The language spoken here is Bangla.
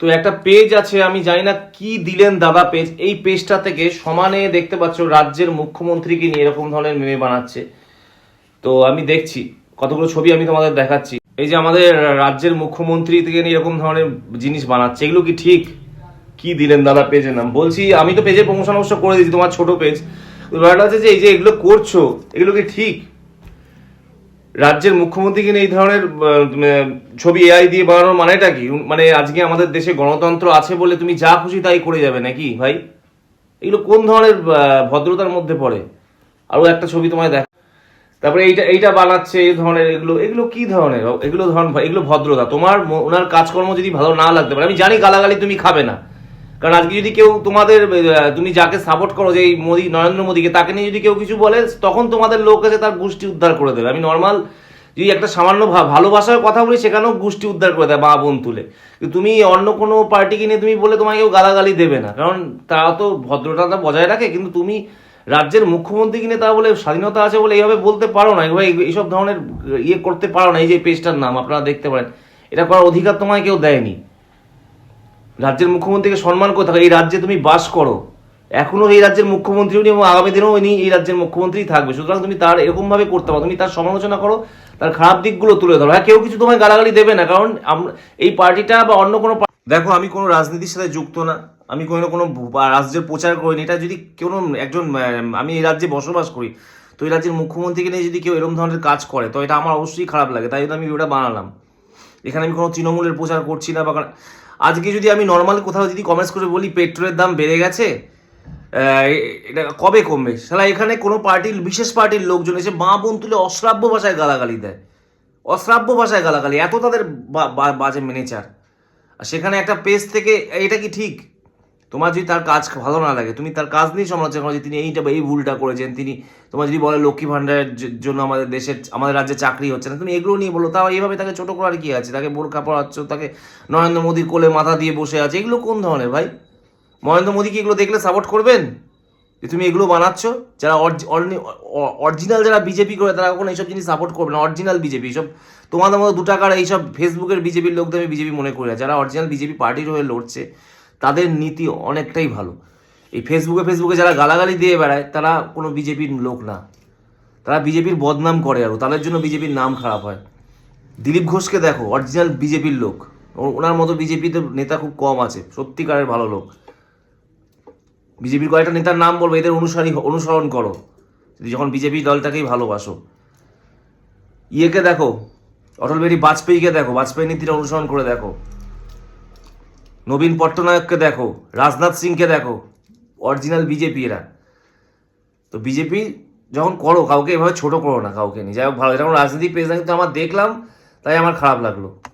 তো একটা পেজ আছে, আমি জানি না কি দিলেন দাদা পেজ এই পেজটা থেকে সমানে দেখতে পাচ্ছ রাজ্যের মুখ্যমন্ত্রীকে নিয়ে এরকম ধরনের মেমে বানাচ্ছে। তো আমি দেখছি, কতগুলো ছবি আমি তোমাদের দেখাচ্ছি। এই যে আমাদের রাজ্যের মুখ্যমন্ত্রী থেকে নিয়ে এরকম ধরনের জিনিস বানাচ্ছে, এগুলো কি ঠিক? কি দিলেন দাদা পেজের নাম? বলছি, আমি তো পেজের প্রমোশন অবশ্য করে দিয়েছি, তোমার ছোট পেজ ব্যাপারটা হচ্ছে যে, এই যে এগুলো করছ, এগুলো কি ঠিক? রাজ্যের মুখ্যমন্ত্রীকে এই ধরনের ছবি এআই দিয়ে বানানোর মানেটা কি? মানে আজকে আমাদের দেশে গণতন্ত্র আছে বলে তুমি যা খুশি তাই করে যাবে নাকি ভাই? এগুলো কোন ধরনের ভদ্রতার মধ্যে পড়ে? আরও একটা ছবি তোমায় দেখ তারপরে এইটা এইটা বানাচ্ছে, এই ধরনের এগুলো এগুলো কি ধরনের? এগুলো ধরন এগুলো ভদ্রতা। তোমার ওনার কাজকর্ম যদি ভালো না লাগতে পারে, আমি জানি গালাগালি তুমি খাবে না। কারণ আজকে যদি কেউ তোমাদের তুমি যাকে সাপোর্ট করো যে এই মোদি, নরেন্দ্র মোদীকে, তাকে নিয়ে যদি কেউ কিছু বলে, তখন তোমাদের লোক এসে তার গোষ্ঠী উদ্ধার করে দেবে। আমি নর্মাল যদি একটা সামান্য ভালোবাসার কথা বলি, সেখানেও গোষ্ঠী উদ্ধার করে দেয় মা বোন তুলে। তুমি অন্য কোনো পার্টিকে নিয়ে তুমি বলে তোমাকে কেউ গালাগালি দেবে না। কারণ তারা তো ভদ্রতা বজায় রাখে, কিন্তু তুমি রাজ্যের মুখ্যমন্ত্রী কিনে তা বলে স্বাধীনতা আছে বলে এইভাবে বলতে পারো না। এইভাবে এইসব ধরনের ইয়ে করতে পারো না। এই যে পেজটার নাম, আপনারা দেখতে পারেন। এটা করার অধিকার তোমায় কেউ দেয়নি। রাজ্যের মুখ্যমন্ত্রীকে সম্মান করতে হবে এই রাজ্যে তুমি বাস করো। এখনও এই রাজ্যের মুখ্যমন্ত্রী উনি এবং আগামী দিনেও উনি এই রাজ্যের মুখ্যমন্ত্রী থাকবে। সুতরাং তুমি তার এরকমভাবে করতে পারো, তুমি তার সমালোচনা করো, তার খারাপ দিকগুলো তুলে ধরো। হ্যাঁ কেউ কিছু তোমায় গালাগালি দেবে না, কারণ এই পার্টিটা বা অন্য কোনো দেখো, আমি কোনো রাজনীতির সাথে যুক্ত না। আমি কোনো কোনো রাজ্যের প্রচার করিনি। এটা যদি কোনো একজন আমি এই রাজ্যে বসবাস করি, তো এই রাজ্যের মুখ্যমন্ত্রীকে নিয়ে যদি কেউ এরকম ধরনের কাজ করে, তো এটা আমার অবশ্যই খারাপ লাগে। তাই জন্য আমি ভিডিওটা বানালাম। এখানে আমি কোনো তৃণমূলের প্রচার করছি না বা আজকে যদি আমি নর্মাল কোথাও যদি কমেন্টস করে বলি, পেট্রোলের দাম বেড়ে গেছে এটা কবে কমবে? সালা এখানে কোনো পার্টির বিশেষ পার্টির লোকজন এসে মা বোন তুলে অশ্রাব্য ভাষায় গালাগালি দেয়। অশ্রাব্য ভাষায় গালাগালি, এত তাদের বাজে মেনেচার আর সেখানে একটা পেজ থেকে, এটা কি ঠিক? তোমার যদি তার কাজ ভালো না লাগে, তুমি তার কাজ নিয়ে সমালোচনা করো যে তিনি এইটা বা এই ভুলটা করেছেন, তিনি তোমার যদি বলে লক্ষ্মী ভান্ডারের জন্য আমাদের দেশের, আমাদের রাজ্যে চাকরি হচ্ছে না, তুমি এগুলো নিয়ে বলো, তাও এইভাবে তাকে ছোট করার কি আছে? তাকে বোরখা পড়াচ্ছ তাকে নরেন্দ্র মোদীর কোলে মাথা দিয়ে বসে আছে, এগুলো কোন ধরনের ভাই? নরেন্দ্র মোদী কি এগুলো দেখলে সাপোর্ট করবেন? যে তুমি এগুলো বানাচ্ছ, যারা অরিজিনাল যারা বিজেপি করে, তারা কখনো এইসব জিনিস সাপোর্ট করবে না অরিজিনাল বিজেপি সব তোমাদের মতো দু টাকার এইসব ফেসবুকের বিজেপির লোকদের আমি বিজেপি মনে করি না, যারা অরিজিনাল বিজেপি পার্টির হয়ে লড়ছে তাদের নীতি অনেকটাই ভালো। এই ফেসবুকে ফেসবুকে যারা গালাগালি দিয়ে বেড়ায়, তারা কোনো বিজেপির লোক না। তারা বিজেপির বদনাম করে আরও তাদের জন্য বিজেপির নাম খারাপ হয়। দিলীপ ঘোষকে দেখো, অরিজিনাল বিজেপির লোক। ওনার মতো বিজেপিতে নেতা খুব কম আছে, সত্যিকারের ভালো লোক। বিজেপির কয়েকটা নেতার নাম বলব, এদের অনুসারী অনুসরণ করো। যখন বিজেপি দলটাকেই ভালোবাসো। ইয়েকে দেখো, অটল বিহারী বাজপেয়ীকে দেখো, বাজপেয়ী নীতিটা অনুসরণ করে দেখো। নবীন পট্টনায়ককে দেখো, রাজনাথ সিংকে দেখো, অরিজিনাল বিজেপি এরা। তো বিজেপি যখন করো, কাউকে এভাবে ছোট করো না, কাউকে নিয়ে। যাই হোক, ভালো। যখন রাজনীতি পেজ কিন্তু আমার দেখলাম, তাই আমার খারাপ লাগল।